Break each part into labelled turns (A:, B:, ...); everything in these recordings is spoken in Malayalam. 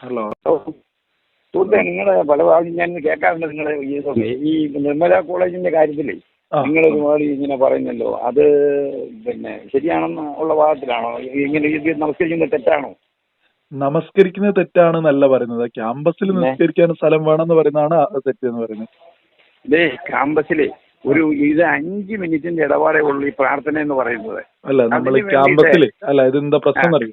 A: ഹലോ
B: സുഹൃത്തെ നിങ്ങൾ പല പ്രാവശ്യം ഞാൻ കേൾക്കാറുണ്ട് നിങ്ങൾ ഈ നിർമ്മല കോളേജിന്റെ കാര്യത്തിലേ. നിങ്ങൾ ഒരുപാട് ഇങ്ങനെ പറയുന്നല്ലോ അത് പിന്നെ ശരിയാണെന്ന് ഉള്ള ഭാഗത്തിലാണോ ഇങ്ങനെ ഇത് നമസ്കരിക്കുന്നത് തെറ്റാണോ?
A: നമസ്കരിക്കുന്നത് തെറ്റാണെന്നല്ല പറയുന്നത്. ക്യാമ്പസിൽ നമസ്കരിക്കാൻ സ്ഥലം വേണമെന്ന് പറയുന്നതാണ് തെറ്റെന്ന് പറയുന്നത്.
B: ഇതേ ക്യാമ്പസിലെ ഒരു ഇത് അഞ്ച് മിനിറ്റിന്റെ ഇടപാടേ ഉള്ളൂ ഈ പ്രാർത്ഥന എന്ന് പറയുന്നത്.
A: അല്ല നമ്മൾ ക്യാമ്പസിൽ അല്ല ഇതെന്താ പ്രശ്നം ഈ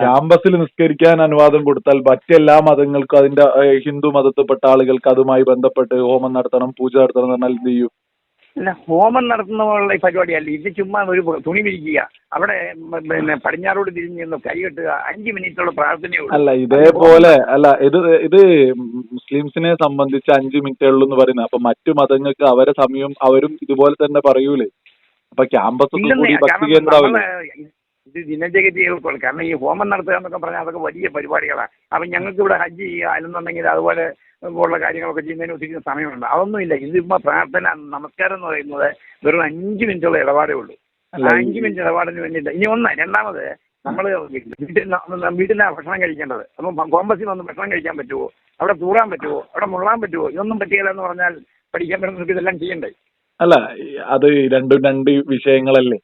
A: ക്യാമ്പസിൽ നിസ്കരിക്കാൻ അനുവാദം കൊടുത്താൽ മറ്റെല്ലാ മതങ്ങൾക്കും അതിന്റെ ഹിന്ദു മതത്തിൽപ്പെട്ട ആളുകൾക്ക് അതുമായി ബന്ധപ്പെട്ട് ഹോമം നടത്തണം പൂജ നടത്തണം എന്ന് പറഞ്ഞാൽ എന്ത് ചെയ്യും?
B: അല്ല ഹോമം നടത്തുന്ന പോലുള്ള ഈ പരിപാടിയല്ല. ഇത് ചുമ്മാ ഒരു തുണി വിരിക്കുക. അവിടെ പിന്നെ പടിഞ്ഞാറോട് തിരിഞ്ഞ് നിന്ന് കൈ കെട്ടുക. അഞ്ച് മിനിറ്റുള്ള പ്രാർത്ഥനയുള്ളൂ.
A: അല്ല ഇതേപോലെ അല്ല ഇത് ഇത് മുസ്ലിംസിനെ സംബന്ധിച്ച് അഞ്ചു മിനിറ്റേ ഉള്ളൂ എന്ന് പറയുന്നത്. അപ്പൊ മറ്റു മതങ്ങൾക്ക് അവരെ സമയം അവരും ഇതുപോലെ തന്നെ പറയൂലേ. അപ്പൊ ക്യാമ്പസ് ഭക്തി
B: നമ്മൾ ഇത് ദിനചര്യകൾക്കുള്ള കാരണം ഈ ഹോമം നടത്തുക എന്നൊക്കെ പറഞ്ഞാൽ അതൊക്കെ വലിയ പരിപാടികളാണ്. അപ്പം ഞങ്ങൾക്ക് ഇവിടെ ഹജ്ജ് ചെയ്യുക അല്ലെന്നുണ്ടെങ്കിൽ അതുപോലെ ഉള്ള കാര്യങ്ങളൊക്കെ ചെയ്യുന്നതിന് ഒത്തിരി സമയമുണ്ട്. അതൊന്നുമില്ല ഇത് ഇപ്പം പ്രാർത്ഥന നമസ്കാരം എന്ന് പറയുന്നത് വെറും അഞ്ച് മിനിറ്റുള്ള ഇടപാടേ ഉള്ളൂ.
A: അല്ല,
B: ആ അഞ്ച് മിനിറ്റ് ഇടപാടിന് വേണ്ടിയിട്ട് ഇനി ഒന്ന് രണ്ടാമത് നമ്മൾ വീട്ടിൽ വീട്ടിലാണ് ഭക്ഷണം കഴിക്കേണ്ടത്. അപ്പം കോമ്പസിൽ വന്ന് ഭക്ഷണം കഴിക്കാൻ പറ്റുമോ അവിടെ തൂറാൻ പറ്റുമോ അവിടെ മുള്ളാൻ പറ്റുമോ ഇതൊന്നും പറ്റിയില്ല എന്ന് പറഞ്ഞാൽ പഠിക്കാൻ പറ്റുന്ന ഇതെല്ലാം ചെയ്യണ്ടേ?
A: അല്ല അത് രണ്ടും രണ്ട് വിഷയങ്ങളല്ലേ?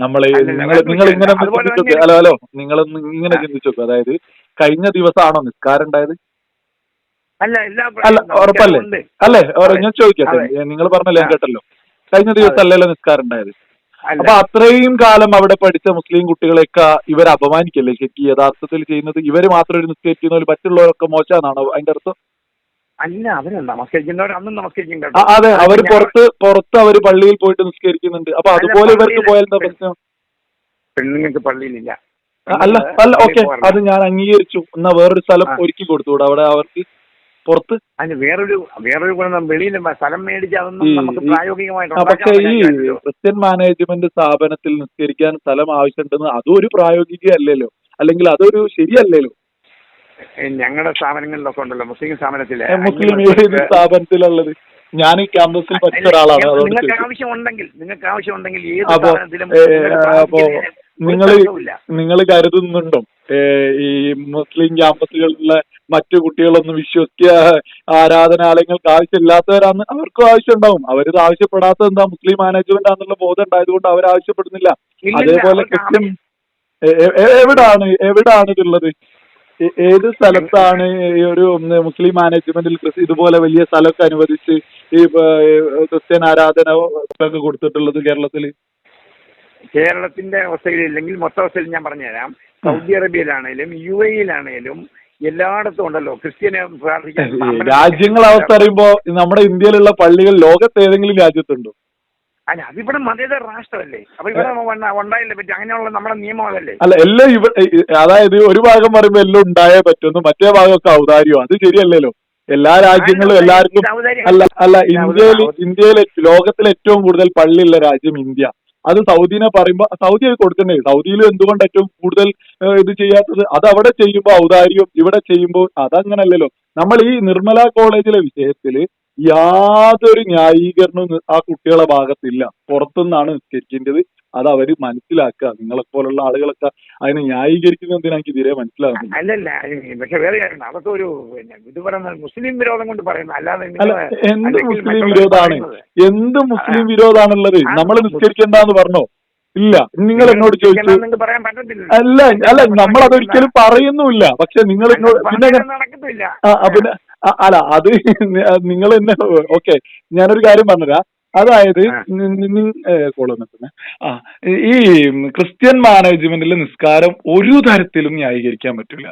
A: നമ്മൾ നിങ്ങൾ നിങ്ങൾ ഇങ്ങനെ ചിന്തിച്ചു ഹലോ ഹലോ നിങ്ങൾ ഇങ്ങനെ. ചിന്തിച്ചു അതായത് കഴിഞ്ഞ ദിവസമാണോ നിസ്കാരം ഉണ്ടായത്?
B: അല്ല
A: ഉറപ്പല്ലേ. അല്ലേ? ഞാൻ ചോദിക്കട്ടെ. നിങ്ങൾ പറഞ്ഞല്ലേ ഞാൻ കേട്ടല്ലോ. കഴിഞ്ഞ ദിവസം അല്ലല്ലോ നിസ്കാരം ഉണ്ടായത്. അപ്പൊ അത്രയും കാലം അവിടെ പഠിച്ച മുസ്ലിം കുട്ടികളെയൊക്കെ ഇവർ അപമാനിക്കല്ലേ? ശരിക്കും യഥാർത്ഥത്തിൽ ചെയ്യുന്നത് ഇവർ മാത്രം ഒരു നിസ്കരിക്കുന്ന മറ്റുള്ളവരൊക്കെ മോശമാണോ അതിന്റെ അർത്ഥം?
B: അല്ല അവർ നമസ്കരിക്കുന്നവർ അന്നും നമസ്കരിക്കും കേട്ടോ
A: അതെ അവർ പുറത്ത് പുറത്ത് അവർ പള്ളിയിൽ പോയിട്ട് നിസ്കരിക്കുന്നുണ്ട്. അപ്പൊ അതുപോലെ ഇവർക്ക് പോയാൽ എന്താ പ്രശ്നം?
B: പെണ്ണുങ്ങൾക്ക് പള്ളിയിലില്ല.
A: അല്ല അല്ല ഓക്കെ. അത് ഞാൻ അംഗീകരിച്ചു. എന്നാ വേറൊരു സ്ഥലം. ഒരുക്കി കൊടുത്തുകൂടെ അവിടെ അവർക്ക് പുറത്ത്
B: അതിന് വേറൊരു വേറൊരു ഗുണം വെളിയിൽ സ്ഥലം മേടിച്ച് അതൊന്നും നമുക്ക് പ്രായോഗികമായിട്ട്
A: പക്ഷേ ഈ ക്രിസ്ത്യൻ മാനേജ്മെന്റ് സ്ഥാപനത്തിൽ നിസ്കരിക്കാൻ സ്ഥലം ആവശ്യമുണ്ടെന്ന് അതും ഒരു പ്രായോഗിക അല്ലല്ലോ അല്ലെങ്കിൽ അതൊരു ശരിയല്ലല്ലോ.
B: ഞങ്ങളുടെ സ്ഥാപനങ്ങളിലൊക്കെ ഉണ്ടല്ലോ മുസ്ലിം സ്ഥാപനത്തിലെ.
A: മുസ്ലിം സ്ഥാപനത്തിലുള്ളത്? ഞാൻ ഈ ക്യാമ്പസിൽ പഠിച്ച ഒരാളാണ്
B: നിങ്ങൾക്ക്. ആവശ്യമുണ്ടെങ്കിൽ നിങ്ങൾക്ക് ആവശ്യമുണ്ടെങ്കിൽ ഏത്
A: അപ്പോ
B: സ്ഥാപനത്തിലും
A: നിങ്ങൾ നിങ്ങൾ കരുതുന്നുണ്ടോ? ഈ മുസ്ലിം ക്യാമ്പസുകളിലെ മറ്റു കുട്ടികളൊന്നും വിശ്വസിക്കുക ആരാധനാലയങ്ങൾക്ക് ആവശ്യമില്ലാത്തവരാണ് അവർക്കും ആവശ്യമുണ്ടാവും. അവരിത് ആവശ്യപ്പെടാത്തത് എന്താ? മുസ്ലിം മാനേജ്മെന്റ് ആണെന്നുള്ള ബോധം ഉണ്ടായതുകൊണ്ട് അവർ ആവശ്യപ്പെടുന്നില്ല. അതേപോലെ
B: കൃത്യം
A: ക്രിസ്ത്യൻ എവിടാണ് എവിടാണ് ഇതുള്ളത്? ഏത് സ്ഥലത്താണ് ഈ ഒരു മുസ്ലിം മാനേജ്മെന്റിൽ ഇതുപോലെ വലിയ സ്ഥലമൊക്കെ അനുവദിച്ച് ഈ ക്രിസ്ത്യൻ ആരാധന ഒക്കെ കൊടുത്തിട്ടുള്ളത് കേരളത്തിൽ
B: കേരളത്തിന്റെ അവസ്ഥയിൽ ഇല്ലെങ്കിൽ മൊത്തം അവസ്ഥയിൽ ഞാൻ പറഞ്ഞുതരാം. സൗദി അറേബ്യയിലാണേലും യു എയിലാണേലും എല്ലായിടത്തും ഉണ്ടല്ലോ ക്രിസ്ത്യനെ പ്രാർത്ഥിക്കാൻ
A: രാജ്യങ്ങൾ അവസ്ഥ അറിയുമ്പോ നമ്മുടെ ഇന്ത്യയിലുള്ള പള്ളികൾ ലോകത്ത് ഏതെങ്കിലും രാജ്യത്തുണ്ടോ?
B: അല്ല അതിവിടെ മതേതര രാഷ്ട്രമല്ലേ? അപ്പൊ ഇവിടെ ഉണ്ടായില്ല പറ്റി? അങ്ങനെയുള്ള നമ്മുടെ നിയമം അതല്ലേ
A: അല്ല എല്ലാം ഇവ അതായത് ഒരു ഭാഗം പറയുമ്പോ എല്ലാം ഉണ്ടായേ പറ്റുന്നു മറ്റേ ഭാഗമൊക്കെ ഔദാര്യം അത് ശരിയല്ലല്ലോ. എല്ലാ രാജ്യങ്ങളും എല്ലാവർക്കും അല്ല അല്ല ഇന്ത്യയിൽ
B: ഇന്ത്യയിൽ
A: ഇന്ത്യയിലെ ലോകത്തിൽ ഏറ്റവും കൂടുതൽ പള്ളിയുള്ള രാജ്യം ഇന്ത്യ. അത് സൗദിനെ പറയുമ്പോ സൗദി അത് കൊടുക്കണ്ടേ? സൗദിയിൽ എന്തുകൊണ്ട് ഏറ്റവും കൂടുതൽ ഇത് ചെയ്യാത്തത്? അത് അവിടെ ചെയ്യുമ്പോൾ ഔദാര്യം ഇവിടെ ചെയ്യുമ്പോൾ അതങ്ങനല്ലല്ലോ. നമ്മൾ ഈ നിർമ്മല കോളേജിലെ വിഷയത്തിൽ യാതൊരു ന്യായീകരണവും ആ കുട്ടികളെ ഭാഗത്തില്ല. പുറത്തുനിന്നാണ് നിസ്കരിക്കേണ്ടത്. അത് അവർ മനസ്സിലാക്കുക. നിങ്ങളെ പോലുള്ള ആളുകളൊക്കെ അതിനെ ന്യായീകരിക്കുന്ന എന്തിനാ എനിക്ക് തീരെ മനസ്സിലാകും
B: അല്ലല്ല പക്ഷെ വേറെ അതൊക്കെ ഒരു ഇത് പറയുന്ന മുസ്ലിം വിരോധം കൊണ്ട് പറയുന്നത്. അല്ലാതെ
A: അല്ല എന്ത് മുസ്ലിം വിരോധാണ് എന്ത് മുസ്ലിം വിരോധാണുള്ളത് നമ്മൾ നിസ്കരിക്കണ്ടെന്ന് പറഞ്ഞോ? ഇല്ല നിങ്ങൾ എന്നോട് ചോദിച്ചു. അല്ല അല്ല നമ്മൾ അതൊരിക്കലും പറയുന്നുമില്ല. പക്ഷെ നിങ്ങൾ എന്നോട് പിന്നെ അല്ല അത് നിങ്ങൾ എന്നെ ഓക്കെ. ഞാനൊരു കാര്യം പറഞ്ഞുതരാം. അതായത്. കോളം ആ ഈ ക്രിസ്ത്യൻ മാനേജ്മെന്റിലെ നിസ്കാരം ഒരു തരത്തിലും ന്യായീകരിക്കാൻ പറ്റില്ല.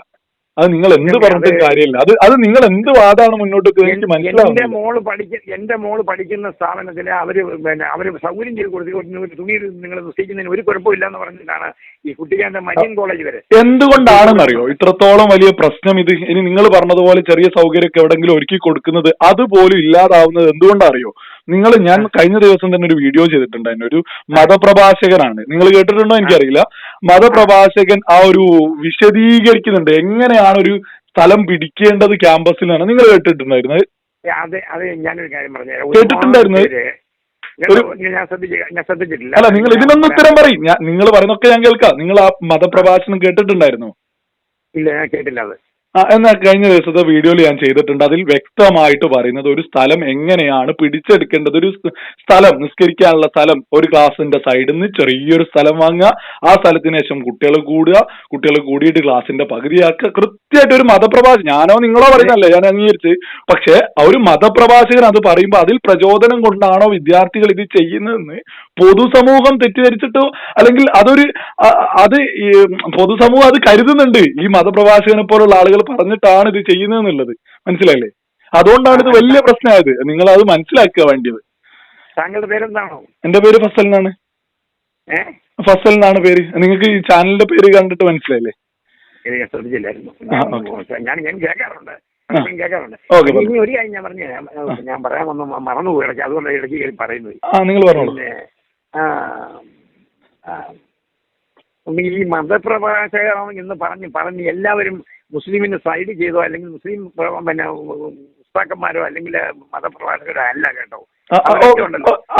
A: അത് നിങ്ങൾ എന്ത് പറഞ്ഞിട്ടും കാര്യമില്ല. അത് അത് നിങ്ങൾ എന്ത് വാദമാണ് മുന്നോട്ട് എനിക്ക്
B: എന്റെ
A: മനസ്സിലാവുന്നില്ല.
B: മോൾ പഠിക്ക എന്റെ മോൾ പഠിക്കുന്ന സ്ഥാപനത്തിലെ അവർ പിന്നെ അവർ സൗകര്യം ചെയ്ത് കൊടുത്തു ഒരു തുണി നിങ്ങൾ നിശ്ചയിക്കുന്നതിന് ഒരു കുഴപ്പമില്ല എന്ന് പറഞ്ഞിട്ടാണ് ഈ കുട്ടിക്കാന്റെ മരിയൻ കോളേജ് വരെ.
A: എന്തുകൊണ്ടാണെന്നറിയോ? ഇത്രത്തോളം വലിയ പ്രശ്നം ഇത് ഇനി നിങ്ങൾ പറഞ്ഞതുപോലെ ചെറിയ സൗകര്യമൊക്കെ എവിടെങ്കിലും ഒരുക്കി കൊടുക്കുന്നത് അതുപോലും ഇല്ലാതാവുന്നത് എന്തുകൊണ്ടറിയോ? നിങ്ങൾ ഞാൻ കഴിഞ്ഞ ദിവസം തന്നെ ഒരു വീഡിയോ ചെയ്തിട്ടുണ്ടായിരുന്നു. ഒരു മതപ്രഭാഷകനാണ്. നിങ്ങൾ കേട്ടിട്ടുണ്ടോ എനിക്കറിയില്ല. മതപ്രഭാഷകൻ ആ ഒരു വിശദീകരിക്കുന്നുണ്ട്. എങ്ങനെയാണ് ഒരു സ്ഥലം പിടിക്കേണ്ടത് ക്യാമ്പസിലാണ് നിങ്ങൾ കേട്ടിട്ടുണ്ടായിരുന്നത്.
B: അതെ അതെ ഞാനൊരു കാര്യം പറഞ്ഞു
A: കേട്ടിട്ടുണ്ടായിരുന്നു?
B: ഞാൻ ശ്രദ്ധിച്ച ഞാൻ ശ്രദ്ധിച്ചിട്ടില്ല.
A: അല്ല നിങ്ങൾ ഇതിനൊന്നും ഉത്തരം പറയും. നിങ്ങൾ പറയുന്നൊക്കെ ഞാൻ കേൾക്കാം. നിങ്ങൾ ആ മതപ്രഭാഷണം കേട്ടിട്ടുണ്ടായിരുന്നു?
B: ഇല്ല ഞാൻ കേട്ടില്ല അത്.
A: ആ, എന്നാ കഴിഞ്ഞ ദിവസത്തെ വീഡിയോയിൽ ഞാൻ ചെയ്തിട്ടുണ്ട്. അതിൽ വ്യക്തമായിട്ട് പറയുന്നത് ഒരു സ്ഥലം എങ്ങനെയാണ് പിടിച്ചെടുക്കേണ്ടത്? ഒരു സ്ഥലം നിസ്കരിക്കാനുള്ള സ്ഥലം ഒരു ക്ലാസിന്റെ സൈഡിൽ നിന്ന് ചെറിയൊരു സ്ഥലം വാങ്ങുക ആ സ്ഥലത്തിന് ശേഷം കുട്ടികൾ കൂടുക കുട്ടികൾ കൂടിയിട്ട് ക്ലാസിന്റെ പകുതിയാക്കുക. കൃത്യമായിട്ട് ഒരു മതപ്രഭാഷ ഞാനോ നിങ്ങളോ പറയുന്നല്ലേ ഞാൻ അംഗീകരിച്ച്. പക്ഷേ ഒരു മതപ്രഭാഷകൻ അത് പറയുമ്പോൾ അതിൽ പ്രചോദനം കൊണ്ടാണോ വിദ്യാർത്ഥികൾ ഇത് ചെയ്യുന്നതെന്ന് പൊതുസമൂഹം തെറ്റിദ്ധരിച്ചിട്ടോ അല്ലെങ്കിൽ അതൊരു അത് പൊതുസമൂഹം അത് കരുതുന്നുണ്ട്. ഈ മതപ്രഭാഷകനെ പോലുള്ള ആളുകൾ പറഞ്ഞിട്ടാണ് ഇത് ചെയ്യുന്നതെന്നുള്ളത്. മനസ്സിലായില്ലേ? അതുകൊണ്ടാണ് ഇത് വലിയ പ്രശ്നമായത്. നിങ്ങൾ അത് മനസ്സിലാക്കുക വേണ്ടിയത്.
B: താങ്കളുടെ പേരെന്താണോ?
A: എന്റെ പേര് ഫസൽ എന്നാണ്. ഫസൽ എന്നാണ് പേര്. നിങ്ങൾക്ക് ഈ ചാനലിന്റെ പേര് കണ്ടിട്ട് മനസ്സിലായില്ലേ?
B: ശ്രദ്ധിച്ചില്ലായിരുന്നു. ഞാൻ ഞാൻ കേൾക്കാറുണ്ട്.
A: പറഞ്ഞു.
B: ഇനി ഒരു കാര്യം ഞാൻ പറഞ്ഞു ഞാൻ പറയാൻ വന്ന് ഇടയ്ക്ക് അതുകൊണ്ട് ഇടയ്ക്ക് പറയുന്നത്.
A: ആ നിങ്ങൾ
B: ഒന്ന് ഈ മതപ്രഭാഷകർ എന്ന് പറഞ്ഞ് പറഞ്ഞ് എല്ലാവരും മുസ്ലിമിന് സൈഡ് ചെയ്തോ അല്ലെങ്കിൽ മുസ്ലിം പിന്നെ ഉസ്താക്കന്മാരോ അല്ലെങ്കിൽ മതപ്രഭാഷകരോ അല്ല കേട്ടോ.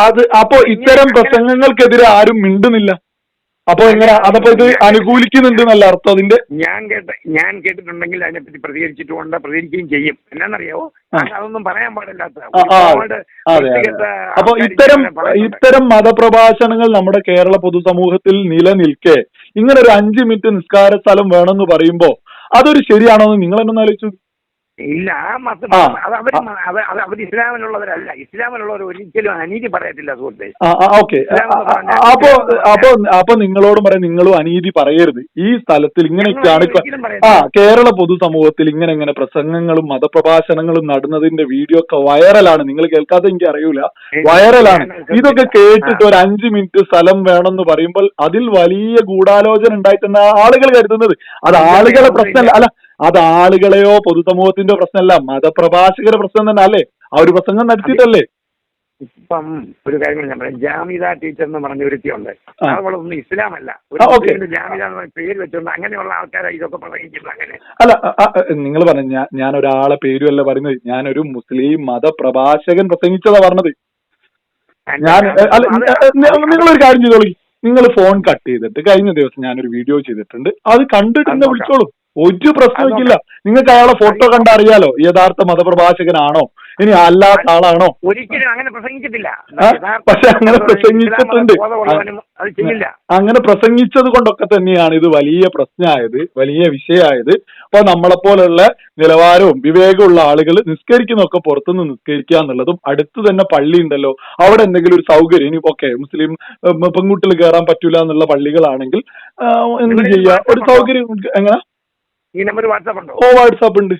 A: അത് അപ്പോ ഇത്തരം പ്രസംഗങ്ങൾക്കെതിരെ ആരും മിണ്ടുന്നില്ല? അപ്പൊ എങ്ങനെ? അതപ്പോ ഇത് അനുകൂലിക്കുന്നുണ്ട് എന്നല്ല അർത്ഥം അതിന്റെ?
B: ഞാൻ കേട്ട ഞാൻ കേട്ടിട്ടുണ്ടെങ്കിൽ അതിനെ അതിനെപ്പറ്റി പ്രതികരിച്ചിട്ടുമുണ്ട് പ്രതികരിക്കുകയും ചെയ്യും.
A: എന്നാണെന്നറിയാവോ.
B: അതൊന്നും പറയാൻ പാടില്ലാത്ത
A: അപ്പൊ ഇത്തരം ഇത്തരം മതപ്രഭാഷണങ്ങൾ നമ്മുടെ കേരള പൊതുസമൂഹത്തിൽ നിലനിൽക്കെ ഇങ്ങനെ ഒരു അഞ്ച് മിനിറ്റ് നിസ്കാര സ്ഥലം വേണമെന്ന് പറയുമ്പോ അതൊരു ശരിയാണോ എന്ന് നിങ്ങൾ എന്നൊന്ന് ആലോചിച്ചു
B: ഇല്ല ആ മതം. അത് അവർ അത് അവർ ഇസ്ലാമിലുള്ളവരല്ല ഇസ്ലാമിലുള്ളവർ ഒരിക്കലും അനീതി പറയത്തില്ല സുഹൃത്തെ.
A: ഓക്കെ. അപ്പോ അപ്പോ അപ്പൊ നിങ്ങളോട് പറയാം നിങ്ങളും അനീതി പറയരുത്. ഈ സ്ഥലത്തിൽ ഇങ്ങനെയൊക്കെയാണ് ഇപ്പൊ ആ. കേരള പൊതുസമൂഹത്തിൽ ഇങ്ങനെ ഇങ്ങനെ പ്രസംഗങ്ങളും മതപ്രഭാഷണങ്ങളും നടന്നതിന്റെ വീഡിയോ ഒക്കെ വൈറലാണ്. നിങ്ങൾ കേൾക്കാതെ എനിക്ക് അറിയൂല. വൈറലാണ്. ഇതൊക്കെ കേട്ടിട്ട് ഒരു അഞ്ച് മിനിറ്റ് സ്ഥലം വേണമെന്ന് പറയുമ്പോൾ അതിൽ വലിയ ഗൂഢാലോചന ഉണ്ടായിട്ടെന്ന ആളുകൾ കരുതുന്നത്. അത് ആളുകളെ പ്രശ്നമല്ല. അല്ല അത് ആളുകളെയോ പൊതുസമൂഹത്തിന്റെ പ്രശ്നമല്ല മതപ്രഭാഷകരുടെ പ്രശ്നം തന്നെ അല്ലേ? ആ ഒരു പ്രസംഗം നടത്തിയിട്ടല്ലേ?
B: ഇപ്പം ഒരു കാര്യം ഞാൻ പറയാം. ജാമിത ടീച്ചർ എന്ന് പറഞ്ഞ ഒരുത്തിയുണ്ട്
A: അതുപോലെ
B: അവളൊന്നും
A: ഓക്കേ.
B: മുസ്ലിമിന്റെ ജാമിദ എന്ന് പറഞ്ഞ പേര് വെച്ചുകൊണ്ട് അങ്ങനെയുള്ള ആൾക്കാരെ ഇതൊക്കെ പ്രസംഗിക്കുന്നത് അങ്ങനെ.
A: അല്ല നിങ്ങൾ പറഞ്ഞു ഞാൻ ഒരാളെ ഒരാളെ പേരുമല്ല പറയുന്നത്. ഞാനൊരു മുസ്ലിം മതപ്രഭാഷകൻ പ്രസംഗിച്ചതാ പറഞ്ഞത്. ഞാൻ അല്ല നിങ്ങളൊരു കാര്യം ചെയ്തോളി. നിങ്ങൾ ഫോൺ കട്ട് ചെയ്തിട്ട് കഴിഞ്ഞ ദിവസം ഞാനൊരു വീഡിയോ ചെയ്തിട്ടുണ്ട്. അത് കണ്ടിട്ട് എന്നെ വിളിച്ചോളൂ. ഒരു പ്രശ്നമില്ല. നിങ്ങൾക്ക് അയാളെ ഫോട്ടോ കണ്ട അറിയാലോ യഥാർത്ഥ മതപ്രഭാഷകനാണോ? ഇനി അല്ലാത്ത ആളാണോ?
B: ഒരിക്കലും അങ്ങനെ പ്രസംഗിച്ചിട്ടില്ല
A: പക്ഷെ അങ്ങനെ പ്രസംഗിച്ചിട്ടുണ്ട്. അങ്ങനെ പ്രസംഗിച്ചത് കൊണ്ടൊക്കെ തന്നെയാണ് ഇത് വലിയ പ്രശ്നമായത് വലിയ വിഷയമായത്. അപ്പൊ നമ്മളെപ്പോലുള്ള നിലവാരവും വിവേകമുള്ള ആളുകൾ നിസ്കരിക്കുന്നൊക്കെ പുറത്തുനിന്ന് നിസ്കരിക്കുക എന്നുള്ളതും അടുത്ത് തന്നെ പള്ളി ഉണ്ടല്ലോ അവിടെ എന്തെങ്കിലും ഒരു സൗകര്യം ഇനി ഓക്കെ മുസ്ലിം പെൺകുട്ടികൾ കയറാൻ പറ്റൂല എന്നുള്ള പള്ളികളാണെങ്കിൽ എന്ത്
B: ഇവിടെ
A: ചെയ്യാ? ഒരു സൗകര്യം എങ്ങനെ?
B: ഈ നമ്പർ വാട്സാപ്പ് ഉണ്ടോ?
A: ഓ വാട്സാപ്പ് ഉണ്ട്.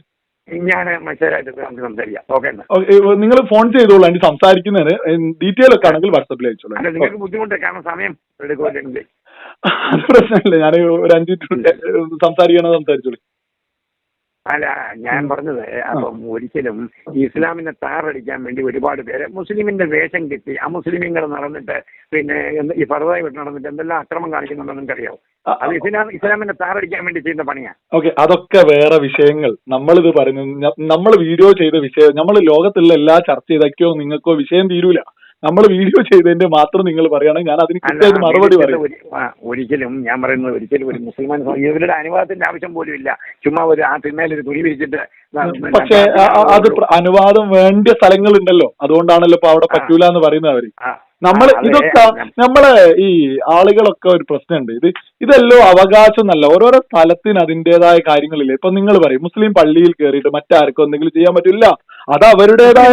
B: ഞാൻ മെസ്സേജായിട്ട് നമുക്ക് സംസാരിക്കാം. ഓക്കെ
A: നിങ്ങൾ ഫോൺ ചെയ്തോളൂ അതിന് സംസാരിക്കുന്നതിന്. ഡീറ്റെയിൽ ഒക്കെ ആണെങ്കിൽ വാട്സാപ്പിൽ അയച്ചോളൂ
B: നിങ്ങൾക്ക് ബുദ്ധിമുട്ട് കാരണം സമയം എടുക്കുമല്ലേ
A: അത്. പ്രശ്നമില്ല. ഞാൻ ഒരു അഞ്ച് മിനിറ്റ് സംസാരിക്കണോ സംസാരിച്ചോളൂ.
B: അല്ല ഞാൻ പറഞ്ഞത് അപ്പം ഒരിക്കലും ഈ ഇസ്ലാമിനെ താറടിക്കാൻ വേണ്ടി ഒരുപാട് പേര് മുസ്ലിമിന്റെ വേഷം കിട്ടി ആ മുസ്ലിമിങ്ങൾ നടന്നിട്ട് പിന്നെ ഈ ഫറുതായി വിട്ട് നടന്നിട്ട് എന്തെല്ലാം അക്രമം കാണിക്കുന്നുണ്ടെന്ന് നിങ്ങൾക്കറിയാവോ? അത് ഇസ്ലാം ഇസ്ലാമിനെ താറടിക്കാൻ വേണ്ടി ചെയ്യുന്ന പണിയാ.
A: ഓക്കെ അതൊക്കെ വേറെ വിഷയങ്ങൾ. നമ്മളിത് പറയുന്നത് നമ്മൾ വീഡിയോ ചെയ്ത വിഷയം നമ്മൾ ലോകത്തുള്ള എല്ലാ ചർച്ച ചെയ്തൊക്കെയോ നിങ്ങൾക്കോ വിഷയം തീരൂല. നമ്മൾ വീഡിയോ ചെയ്തതിന്റെ മാത്രം നിങ്ങൾ പറയുകയാണെങ്കിൽ ഞാൻ അതിന് കൃത്യമായിട്ട് മറുപടി പറയും.
B: ഒരിക്കലും ഞാൻ പറയുന്നത് ഒരിക്കലും ഒരു മുസ്ലിം ഇവരുടെ അനുവാദത്തിന്റെ ആവശ്യം പോലും ഇല്ല. ചുമ്മാ ഒരു ആ തിന്മേൽ ഒരു തുണി വിരിച്ചിട്ട്
A: പക്ഷേ അത് അനുവാദം വേണ്ട സ്ഥലങ്ങളുണ്ടല്ലോ. അതുകൊണ്ടാണല്ലോ ഇപ്പൊ അവിടെ. പറ്റൂല എന്ന് പറയുന്നത്
B: അവർ.
A: നമ്മൾ ഇതൊക്കെ നമ്മളെ ഈ ആളുകളൊക്കെ ഒരു പ്രശ്നമുണ്ട്. ഇത് ഇതെല്ലോ അവകാശം എന്നല്ല ഓരോരോ സ്ഥലത്തിന് അതിന്റേതായ കാര്യങ്ങളില്ലേ? ഇപ്പൊ നിങ്ങൾ പറയും മുസ്ലിം പള്ളിയിൽ കയറിയിട്ട് മറ്റാർക്കും എന്തെങ്കിലും ചെയ്യാൻ പറ്റില്ല. അത് അവരുടേതായ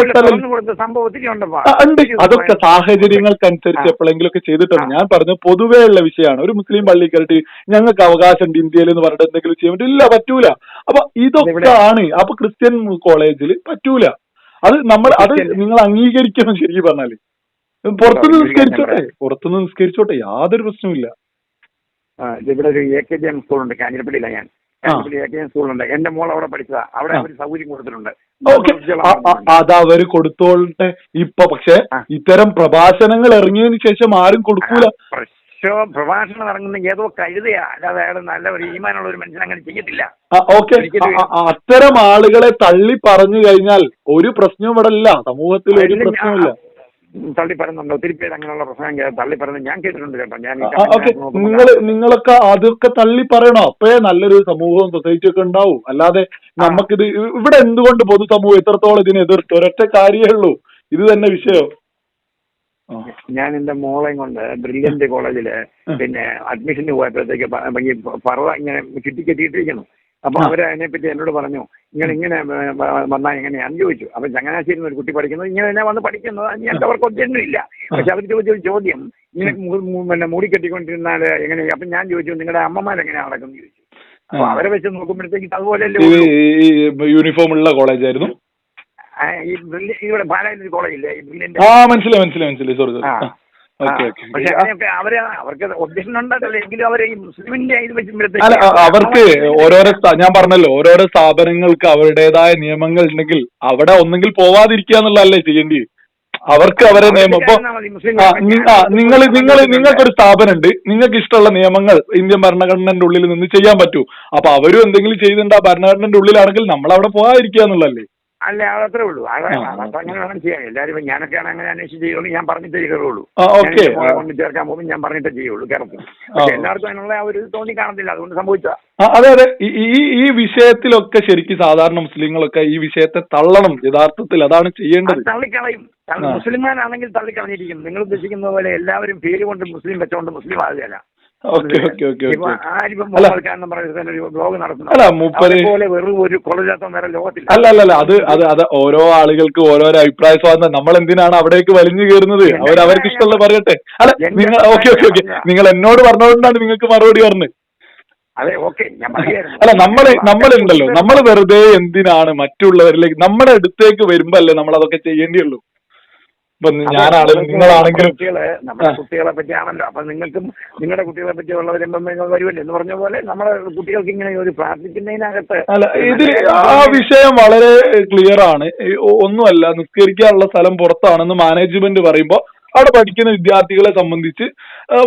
A: ഉണ്ട്. അതൊക്കെ സാഹചര്യങ്ങൾക്കനുസരിച്ച്. എപ്പോഴെങ്കിലും ഒക്കെ ചെയ്തിട്ടുണ്ട്. ഞാൻ പറഞ്ഞ പൊതുവേ ഉള്ള വിഷയമാണ്. ഒരു മുസ്ലിം പള്ളിയിൽ കയറിയിട്ട് ഞങ്ങൾക്ക് അവകാശമുണ്ട് ഇന്ത്യയിൽ എന്ന് പറഞ്ഞിട്ട് എന്തെങ്കിലും ചെയ്യാൻ പറ്റില്ല. പറ്റൂല. അപ്പൊ ഇതൊക്കെ ആണ്. അപ്പൊ ക്രിസ്ത്യൻ കോളേജിൽ പറ്റൂല. അത് നമ്മൾ അത് നിങ്ങൾ അംഗീകരിക്കണം ശരിക്കും പറഞ്ഞാൽ. പുറത്തുനിന്ന് നിസ്കരിച്ചോട്ടെ. പുറത്തുനിന്ന് നിസ്കരിച്ചോട്ടെ. യാതൊരു
B: പ്രശ്നമില്ല ഇവിടെ ഒരു എ കെ ജി എം സ്കൂളുണ്ട് കാഞ്ഞിരപ്പള്ളിയില ഞാൻ. കാഞ്ഞിരപ്പള്ളി എ കെ എം സ്കൂളുണ്ട് എന്റെ മോൾ അവിടെ പഠിച്ചതാ. അവിടെ. അവർ സൗകര്യം കൊടുത്തിട്ടുണ്ട്.
A: അത് അവർ കൊടുത്തോളട്ടെ ഇപ്പൊ പക്ഷെ ഇത്തരം പ്രഭാഷണങ്ങൾ ഇറങ്ങിയതിന് ശേഷം ആരും കൊടുക്കൂല.
B: പ്രശ്നോ പ്രഭാഷണം ഇറങ്ങുന്ന ഏതോ കഴുതയാ. അല്ലാതെ അയാൾ നല്ല ഒരു ഈമാനുള്ള ഒരു മനുഷ്യൻ അങ്ങനെ ചെയ്യത്തില്ല.
A: ഓക്കെ. അത്തരം ആളുകളെ തള്ളി പറഞ്ഞു കഴിഞ്ഞാൽ ഒരു പ്രശ്നവും ഇവിടെ ഇല്ല സമൂഹത്തിൽ ഒരു
B: അതിലും ഞാൻ-
A: പ്രശ്നമില്ല
B: തള്ളി പറയുന്നുണ്ട് ഒത്തിരി പേര് അങ്ങനെയുള്ള പ്രശ്നം തള്ളിപ്പറയുന്നത് തള്ളി പറയുന്നത് ഞാൻ കേട്ടിട്ടുണ്ട് കേട്ടോ. ഞാൻ
A: നിങ്ങൾ നിങ്ങളൊക്കെ അതൊക്കെ തള്ളി പറയണോ അപ്പേ നല്ലൊരു സമൂഹവും സൊസൈറ്റി ഒക്കെ ഉണ്ടാവും. അല്ലാതെ നമുക്കിത് ഇവിടെ എന്തുകൊണ്ട് പൊതുസമൂഹം എത്രത്തോളം ഇതിനെ എതിർത്തു? ഒരൊറ്റ കാര്യമേ ഉള്ളൂ. ഇത് തന്നെ വിഷയം.
B: ഞാൻ എന്റെ മോളെയും കൊണ്ട് ബ്രില്യന്റ് കോളേജിൽ പിന്നെ അഡ്മിഷന് പോയപ്പോഴത്തേക്ക് പ- ഈ പറവ ഇങ്ങനെ ചുറ്റി കെട്ടിയിട്ടിരിക്കുന്നു അപ്പൊ
A: ആ.
B: അവർ അതിനെപ്പറ്റി എന്നോട് പറഞ്ഞു നിങ്ങൾ ഇങ്ങനെ വന്നാൽ എങ്ങനെയാന്ന് ചോദിച്ചു. അപ്പൊ ചങ്ങനാശ്ശേരി ഒരു കുട്ടി പഠിക്കുന്നത് ഇങ്ങനെ തന്നെ വന്ന് പഠിക്കുന്നത്. ഞാൻ അവർക്ക് ഒന്നും ഇല്ല. പക്ഷെ അവർ ചോദിച്ചൊരു ചോദ്യം ഇങ്ങനെ പിന്നെ മൂടിക്കെട്ടിക്കൊണ്ടിരുന്നാൽ എങ്ങനെയാ? എങ്ങനെ അപ്പൊ ഞാൻ ചോദിച്ചു നിങ്ങളുടെ അമ്മമാരെങ്ങനെയാ നടക്കുന്നത്? ചോദിച്ചു. അപ്പൊ
A: ആ.
B: അവരെ വെച്ച് നോക്കുമ്പോഴത്തേക്ക് അതുപോലെയല്ലേ
A: യൂണിഫോം ഉള്ള. കോളേജായിരുന്നു
B: ആയിരുന്നു? ഈ ഇവിടെ പാലായിൽ കോളേജില്ലേ ഈ
A: ആ മനസ്സിലായി മനസ്സിലായി മനസ്സിലായി. സോറി സോറി
B: പക്ഷെ അങ്ങനെയൊക്കെ അവർ അവർക്ക് ഒബ്ജക്ഷൻ എങ്കിലും അവർ ഈ മുസ്ലിമിന്റെ ഇത്
A: അവർക്ക് ഓരോരോ ഞാൻ പറഞ്ഞല്ലോ ഓരോരോ സ്ഥാപനങ്ങൾക്ക് അവരുടേതായ നിയമങ്ങൾ ഉണ്ടെങ്കിൽ അവിടെ ഒന്നെങ്കിൽ പോവാതിരിക്കുക എന്നുള്ളതല്ലേ ചെയ്യേണ്ടി. അവർക്ക് അവരെ നിയമം. ഇപ്പൊ നിങ്ങൾ നിങ്ങൾ നിങ്ങൾക്കൊരു സ്ഥാപനം ഉണ്ട് നിങ്ങൾക്ക് ഇഷ്ടമുള്ള നിയമങ്ങൾ ഇന്ത്യൻ ഭരണഘടനന്റെ ഉള്ളിൽ നിന്ന് ചെയ്യാൻ പറ്റൂ. അപ്പൊ അവരും എന്തെങ്കിലും ചെയ്തിട്ടുണ്ട് ആ ഭരണഘടനന്റെ ഉള്ളിലാണെങ്കിൽ നമ്മൾ അവിടെ പോകാതിരിക്കുക എന്നുള്ളതല്ലേ.
B: അല്ല അതത്രേ ഉള്ളൂ. അത്
A: ആ.
B: അങ്ങനെ വേണം ചെയ്യാൻ. എല്ലാവരും ഞാനൊക്കെയാണ് അങ്ങനെ അന്വേഷിച്ച് ചെയ്യുള്ളൂ ഞാൻ പറഞ്ഞിട്ടേ കൊണ്ട് ചേർക്കാൻ പോകുമ്പോൾ ഞാൻ പറഞ്ഞിട്ടേ ചെയ്യുള്ളൂ. കേരളത്തിൽ. പക്ഷെ എല്ലാവർക്കും അതിനുള്ള ഒരു തോന്നി കാണത്തില്ല അതുകൊണ്ട് സംഭവിച്ച
A: അതെ അതെ. ഈ ഈ- വിഷയത്തിലൊക്കെ ശരിക്കും സാധാരണ മുസ്ലിങ്ങളൊക്കെ ഈ വിഷയത്തെ തള്ളണം യഥാർത്ഥത്തിൽ അതാണ് ചെയ്യേണ്ടത്.
B: തള്ളിക്കളയും. മുസ്ലിംമാരാണെങ്കിൽ തള്ളിക്കളഞ്ഞിരിക്കും. നിങ്ങൾ ഉദ്ദേശിക്കുന്ന പോലെ എല്ലാവരും പേര് കൊണ്ട് മുസ്ലിം വെച്ചോണ്ട് മുസ്ലിം ആകുകയല്ല.
A: ഓക്കെ ഓക്കെ ഓക്കെ അല്ല. അല്ല മൂപ്പര് അല്ല അല്ല അല്ല. അത് അത് അത് ഓരോ ആളുകൾക്ക് ഓരോരോ അഭിപ്രായ സ്വാതന്ത്ര്യം. നമ്മൾ എന്തിനാണ് അവിടേക്ക് വലിഞ്ഞു കയറുന്നത്? അവർ അവർക്ക് ഇഷ്ടമുള്ള പറയട്ടെ. അല്ല നിങ്ങൾ ഓക്കെ ഓക്കെ ഓക്കെ. നിങ്ങൾ എന്നോട് പറഞ്ഞതുകൊണ്ടാണ് നിങ്ങൾക്ക് മറുപടി പറഞ്ഞത്. അല്ല നമ്മൾ നമ്മളുണ്ടല്ലോ. നമ്മൾ വെറുതെ എന്തിനാണ് മറ്റുള്ളവരിലേക്ക് നമ്മുടെ അടുത്തേക്ക് വരുമ്പോ അല്ലേ നമ്മൾ അതൊക്കെ ചെയ്യേണ്ടിയുള്ളൂ.
B: കുട്ടികളെ നമ്മുടെ കുട്ടികളെ പറ്റിയാണല്ലോ. അപ്പൊ നിങ്ങൾക്കും നിങ്ങളുടെ കുട്ടികളെ പറ്റിയുള്ളവരും നിങ്ങൾ വരുമല്ലേ? എന്ന് പറഞ്ഞ പോലെ നമ്മുടെ കുട്ടികൾക്ക് ഇങ്ങനെ ഒരു പ്രാർത്ഥിക്കുന്നതിനകത്ത്
A: അല്ല ഇതിൽ ആ വിഷയം വളരെ ക്ലിയർ ആണ്. ഒന്നുമല്ല നിസ്കരിക്കാനുള്ള സ്ഥലം പുറത്താണെന്ന് മാനേജ്മെന്റ് പറയുമ്പോൾ അവിടെ പഠിക്കുന്ന വിദ്യാർത്ഥികളെ സംബന്ധിച്ച്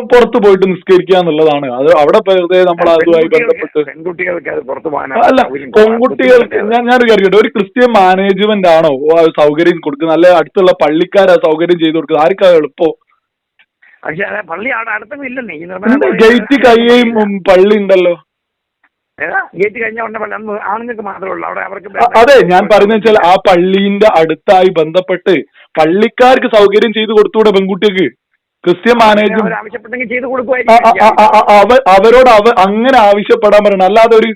A: പുറത്തു പോയിട്ട് നിസ്കരിക്കുക എന്നുള്ളതാണ്. അത് അവിടെ വെറുതെ നമ്മൾ അതുമായി ബന്ധപ്പെട്ട് അല്ല പെൺകുട്ടികൾക്ക്. ഞാൻ ഞാൻ അറിയട്ടെ ഒരു ക്രിസ്ത്യൻ മാനേജ്മെന്റ് ആണോ സൗകര്യം കൊടുക്കുന്നത്? അല്ലെ അടുത്തുള്ള പള്ളിക്കാരാ സൗകര്യം ചെയ്തു കൊടുക്കുന്നത്? ആർക്കാ എളുപ്പം?
B: പക്ഷെ പള്ളി അവിടെ അടുത്തൊന്നും പള്ളി-
A: ഗേറ്റ് കയ്യേയും പള്ളി ഉണ്ടല്ലോ.
B: ഏതാ? ഗേറ്റ് കഴിഞ്ഞ ഉടനെ പള്ളി. അന്ന് ആണുങ്ങൾക്ക് മാത്രമേ ഉള്ളൂ. അവിടെ അവർക്ക്
A: അതെ ഞാൻ പറഞ്ഞ വെച്ചാൽ ആ പള്ളീന്റെ അടുത്തായി ബന്ധപ്പെട്ട് പള്ളിക്കാർക്ക് സൗകര്യം ചെയ്തു കൊടുത്തൂടെ പെൺകുട്ടിക്ക്. ക്രിസ്ത്യൻ മാനേജ്മെന്റ്
B: ആവശ്യപ്പെട്ടെങ്കിൽ ചെയ്തു കൊടുക്കുമായിരിക്കും.
A: അവരോട് അവ അങ്ങനെ ആവശ്യപ്പെടാൻ പറയണം. അല്ലാതെ ഒരു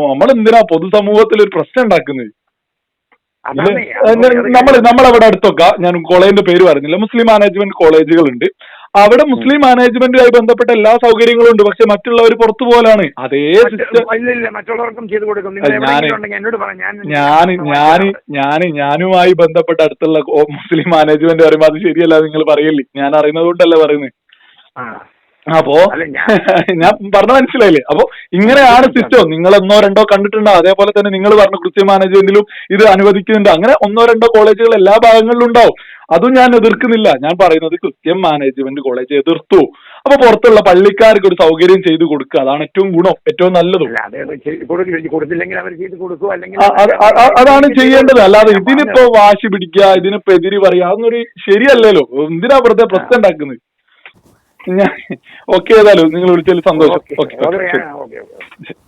A: നമ്മൾ എന്തിനാ പൊതുസമൂഹത്തിൽ ഒരു പ്രശ്നം ഉണ്ടാക്കുന്നത്? നമ്മൾ നമ്മളവിടെ അടുത്തൊക്കെ ഞാൻ കോളേജിന്റെ പേര് പറഞ്ഞില്ല. മുസ്ലിം മാനേജ്മെന്റ് കോളേജുകൾ ഉണ്ട് അവിടെ മുസ്ലിം മാനേജ്മെന്റുമായി ബന്ധപ്പെട്ട എല്ലാ സൗകര്യങ്ങളും ഉണ്ട്. പക്ഷെ മറ്റുള്ളവർ പുറത്തു പോലാണ്. അതേ സിസ്റ്റം
B: ഞാൻ
A: ഞാൻ ഞാൻ ഞാനുമായി ബന്ധപ്പെട്ട അടുത്തുള്ള മുസ്ലിം മാനേജ്മെന്റ് പറയുമ്പോൾ അത് ശരിയല്ല നിങ്ങൾ പറയല്ലേ? ഞാൻ അറിയുന്നത് കൊണ്ടല്ലേ പറയുന്നത്. അപ്പോ
B: ഞാൻ-
A: പറഞ്ഞ മനസ്സിലായില്ലേ? അപ്പൊ ഇങ്ങനെയാണ് സിസ്റ്റം. നിങ്ങൾ ഒന്നോ രണ്ടോ കണ്ടിട്ടുണ്ടോ? അതേപോലെ തന്നെ നിങ്ങൾ പറഞ്ഞ കൃത്യ മാനേജ്മെന്റിലും ഇത് അനുവദിക്കുന്നുണ്ട്. അങ്ങനെ ഒന്നോ രണ്ടോ കോളേജുകൾ എല്ലാ ഭാഗങ്ങളിലും ഉണ്ടാവും. അതും ഞാൻ എതിർക്കുന്നില്ല. ഞാൻ പറയുന്നത് കൃത്യം മാനേജ്മെന്റ് കോളേജ് എതിർത്തു. അപ്പൊ പുറത്തുള്ള പള്ളിക്കാർക്ക് ഒരു സൗകര്യം ചെയ്തു കൊടുക്കുക. അതാണ് ഏറ്റവും ഗുണം ഏറ്റവും നല്ലത്. അതാണ് ചെയ്യേണ്ടത്. അല്ലാതെ ഇതിനിപ്പോ വാശി പിടിക്കുക ഇതിനിപ്പോ എതിരി പറയുക അതൊന്നൊരു ശരിയല്ലല്ലോ. എന്തിനാ വെറുതെ പ്രശ്നം ഉണ്ടാക്കുന്നത്? ഞാൻ ഓക്കെ ഏതായാലും നിങ്ങൾ വിളിച്ചതിൽ സന്തോഷം.
B: ഓക്കെ.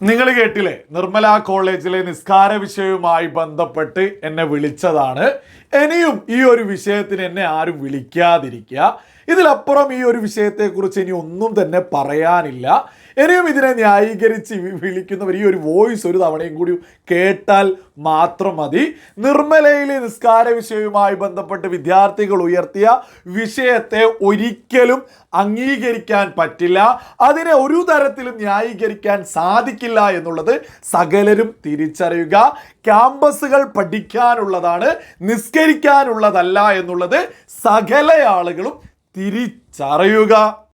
C: നിങ്ങൾ കേട്ടില്ലേ നിർമ്മല കോളേജിലെ നിസ്കാര വിഷയവുമായി ബന്ധപ്പെട്ട് എന്നെ വിളിച്ചതാണ്. ഇനിയും ഈ ഒരു വിഷയത്തിന് എന്നെ ആരും വിളിക്കാതിരിക്കുക. ഇതിലപ്പുറം ഈ ഒരു വിഷയത്തെക്കുറിച്ച് ഇനി ഒന്നും തന്നെ പറയാനില്ല. ഇനിയും ഇതിനെ ന്യായീകരിച്ച് വിളിക്കുന്നവർ ഈ ഒരു വോയിസ് ഒരു തവണയും കൂടി കേട്ടാൽ മാത്രം മതി. നിർമ്മലയിലെ നിസ്കാര വിഷയവുമായി ബന്ധപ്പെട്ട് വിദ്യാർത്ഥികൾ ഉയർത്തിയ വിഷയത്തെ ഒരിക്കലും അംഗീകരിക്കാൻ പറ്റില്ല. അതിനെ ഒരു തരത്തിലും ന്യായീകരിക്കാൻ സാധിക്കില്ല എന്നുള്ളത് സകലരും തിരിച്ചറിയുക. ക്യാമ്പസുകൾ പഠിക്കാനുള്ളതാണ് നിസ്കരിക്കാനുള്ളതല്ല എന്നുള്ളത് സകല ആളുകളും തിരിച്ചറിയുക.